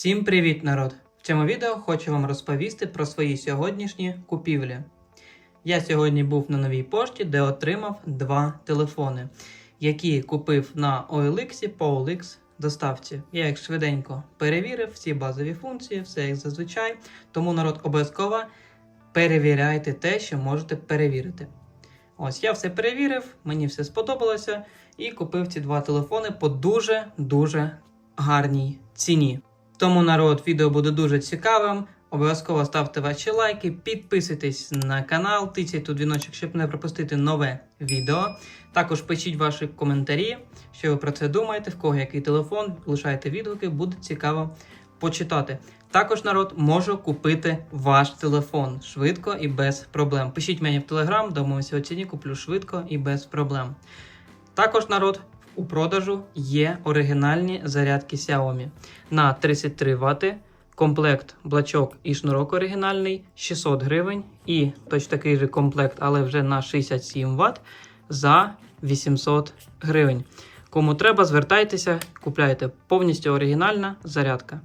Всім привіт, народ! В цьому відео хочу вам розповісти про свої сьогоднішні купівлі. Я сьогодні був на новій пошті, де отримав два телефони, які купив на OLX по OLX доставці. Я їх швиденько перевірив, всі базові функції, все як зазвичай. Тому народ обов'язково перевіряйте те, що можете перевірити. Ось я все перевірив, мені все сподобалося і купив ці два телефони по дуже-дуже гарній ціні. Тому народ, відео буде дуже цікавим. Обов'язково ставте ваші лайки, підписуйтесь на канал, тицяйте у дзвіночок, щоб не пропустити нове відео. Також пишіть ваші коментарі, що ви про це думаєте, в кого який телефон, лишайте відгуки, буде цікаво почитати. Також народ можу купити ваш телефон швидко і без проблем. Пишіть мені в телеграм, домовимося у ціні, куплю швидко і без проблем. Також народ у продажу є оригінальні зарядки Xiaomi на 33 Вт, комплект блачок і шнурок оригінальний 600 гривень, і точно такий же комплект, але вже на 67 Вт за 800 гривень. Кому треба, звертайтеся, купляйте повністю оригінальна зарядка.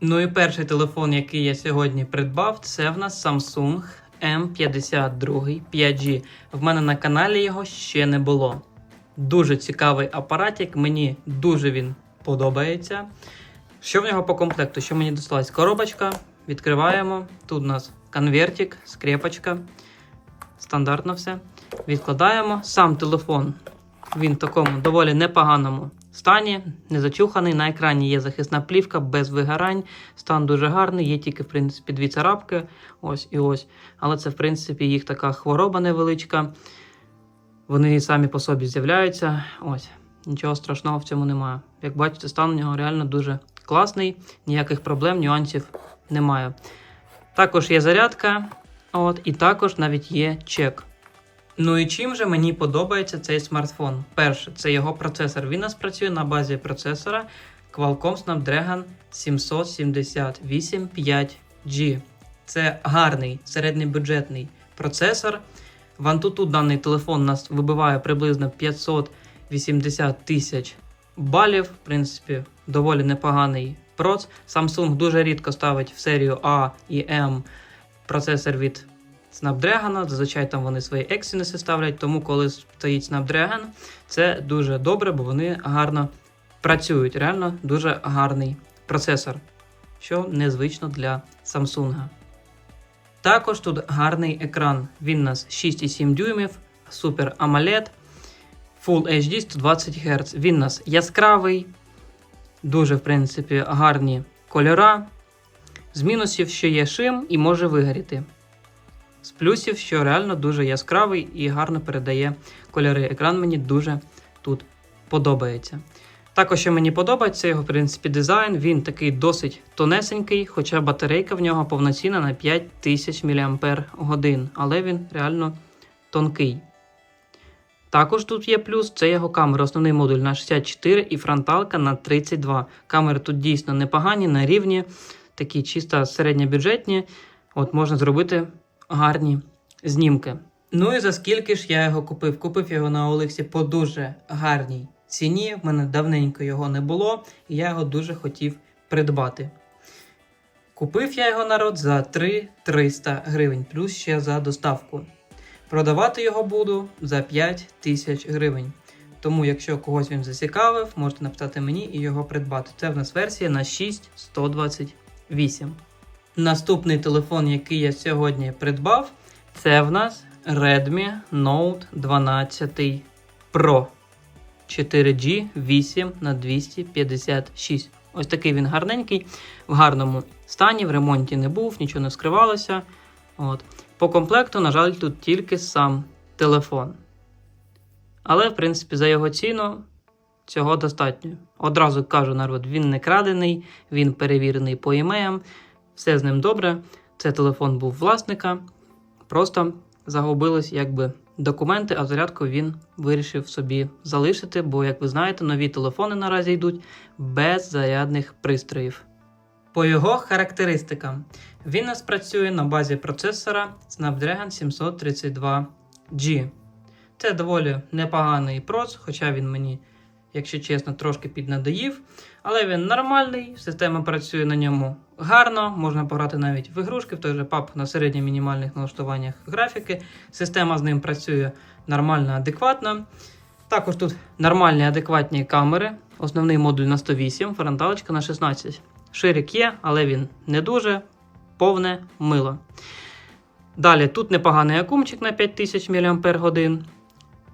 Ну і перший телефон, який я сьогодні придбав, це в нас Samsung M52 5G. В мене на каналі його ще не було. Дуже цікавий апаратик, мені дуже він подобається. Що в нього по комплекту? Що мені досталось? Коробочка. Відкриваємо. Тут у нас конвертик, скрепочка. Стандартно все. Відкладаємо. Сам телефон. Він в такому доволі непоганому стані, не зачуханий. На екрані є захисна плівка без вигорань. Стан дуже гарний, є тільки, в принципі, дві царапки. Ось і ось. Але це, в принципі, їх така хвороба невеличка. Вони самі по собі з'являються. Ось, нічого страшного в цьому немає. Як бачите, стан у нього реально дуже класний, ніяких проблем, нюансів немає. Також є зарядка, от, і також навіть є чек. Ну і чим же мені подобається цей смартфон? Перше, це його процесор. Він нас працює на базі процесора Qualcomm Snapdragon 778 5G. Це гарний середньобюджетний процесор. В Antutu даний телефон нас вибиває приблизно 580 тисяч балів. В принципі, доволі непоганий проц. Samsung дуже рідко ставить в серію А і М процесор від Snapdragon. Зазвичай там вони свої Exynos ставлять, тому коли стоїть Snapdragon, це дуже добре, бо вони гарно працюють. Реально дуже гарний процесор, що незвично для Samsung. Також тут гарний екран. Він у нас 6,7 дюймів, Super AMOLED, Full HD 120 Гц. Він у нас яскравий, дуже, в принципі, гарні кольора. З мінусів, що є шим і може вигоріти. З плюсів, що реально дуже яскравий і гарно передає кольори. Екран мені дуже тут подобається. Також, що мені подобається, його в принципі дизайн. Він такий досить тонесенький, хоча батарейка в нього повноцінна на 5000 мАч, але він реально тонкий. Також тут є плюс, це його камера, основний модуль на 64 і фронталка на 32. Камери тут дійсно непогані, на рівні, такі чисто середньобюджетні. От можна зробити гарні знімки. Ну і за скільки ж я його купив? Купив його на Олексі по дуже гарній ціні. В мене давненько його не було, і я його дуже хотів придбати. Купив я його народ за 3-300 гривень, плюс ще за доставку. Продавати його буду за 5 тисяч гривень. Тому, якщо когось він зацікавив, можете написати мені і його придбати. Це в нас версія на 6128. Наступний телефон, який я сьогодні придбав, це в нас Redmi Note 12 Pro 4G 8 на 256. Ось такий він гарненький, в гарному стані, в ремонті не був, нічого не скривалося. От. По комплекту, на жаль, тут тільки сам телефон. Але, в принципі, за його ціну цього достатньо. Одразу кажу народ, він не крадений, він перевірений по імеям, все з ним добре. Це телефон був власника. Просто загубились якби документи, а зарядку він вирішив собі залишити, бо, як ви знаєте, нові телефони наразі йдуть без зарядних пристроїв. По його характеристикам, він нас працює на базі процесора Snapdragon 732G. Це доволі непоганий проц, хоча він мені, якщо чесно, трошки піднадоїв. Але він нормальний, система працює на ньому гарно. Можна пограти навіть в ігрушки, в той же PUBG на середньо мінімальних налаштуваннях графіки. Система з ним працює нормально, адекватно. Також тут нормальні адекватні камери. Основний модуль на 108, фронталочка на 16. Ширик є, але він не дуже повне мило. Далі тут непоганий акумчик на 5000 мАч.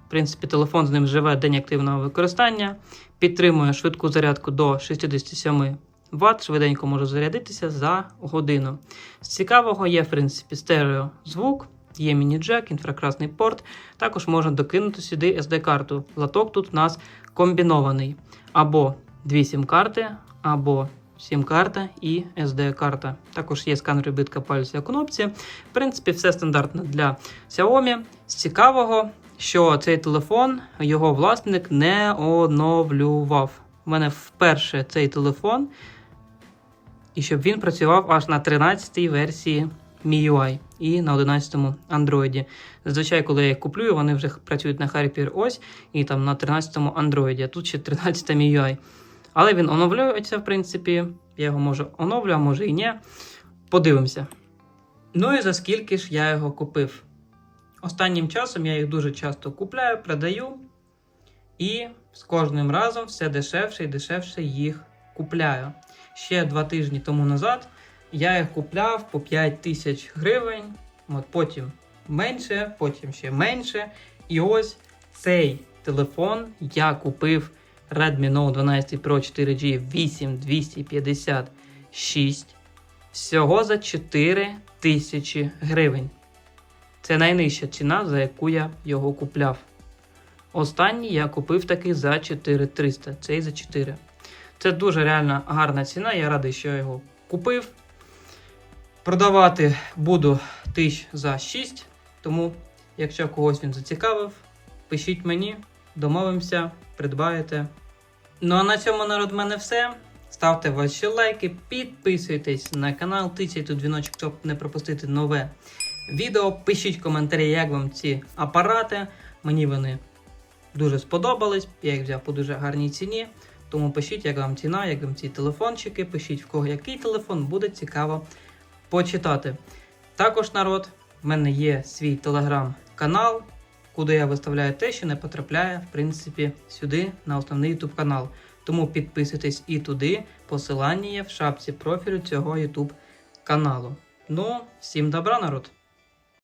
В принципі, телефон з ним живе день активного використання. Підтримує швидку зарядку до 67 Вт, швиденько може зарядитися за годину. З цікавого є, в принципі, стереозвук, є міні-джек, інфракрасний порт. Також можна докинути сюди SD-карту. Латок тут у нас комбінований. Або дві сім-карти, або сім-карта і SD-карта. Також є сканер відбитка пальця у кнопці. В принципі, все стандартно для Xiaomi. З цікавого, що цей телефон його власник не оновлював. У мене вперше цей телефон, і щоб він працював аж на 13-й версії MIUI і на 11-му Android. Зазвичай, коли я їх куплю, вони вже працюють на Hyper OS і там на 13-му Android, а тут ще 13 MIUI. Але він оновлюється, в принципі. Я його може оновлю, а може і ні. Подивимося. Ну і за скільки ж я його купив? Останнім часом я їх дуже часто купляю, продаю. І з кожним разом все дешевше і дешевше їх купляю. Ще два тижні тому назад я їх купляв по 5 тисяч гривень, от потім менше, потім ще менше. І ось цей телефон я купив Redmi Note 12 Pro 4G 8256 всього за 4 тисячі гривень. Це найнижча ціна, за яку я його купляв. Останній я купив такий за 4300, цей за 4. Це дуже реально гарна ціна. Я радий, що я його купив. Продавати буду тисяч за 6. Тому, якщо когось він зацікавив, пишіть мені, домовимося, придбаєте. Ну а на цьому народ в мене все. Ставте ваші лайки, підписуйтесь на канал, тицяйте дзвіночок, щоб не пропустити нове відео. Пишіть коментарі, як вам ці апарати. Мені вони дуже сподобались. Я їх взяв по дуже гарній ціні. Тому пишіть, як вам ціна, як вам ці телефончики. Пишіть в кого який телефон, буде цікаво почитати. Також народ, в мене є свій телеграм-канал, куди я виставляю те, що не потрапляє, в принципі, сюди на основний YouTube канал. Тому підписуйтесь і туди. Посилання є в шапці профілю цього YouTube каналу. Ну, всім добра, народ!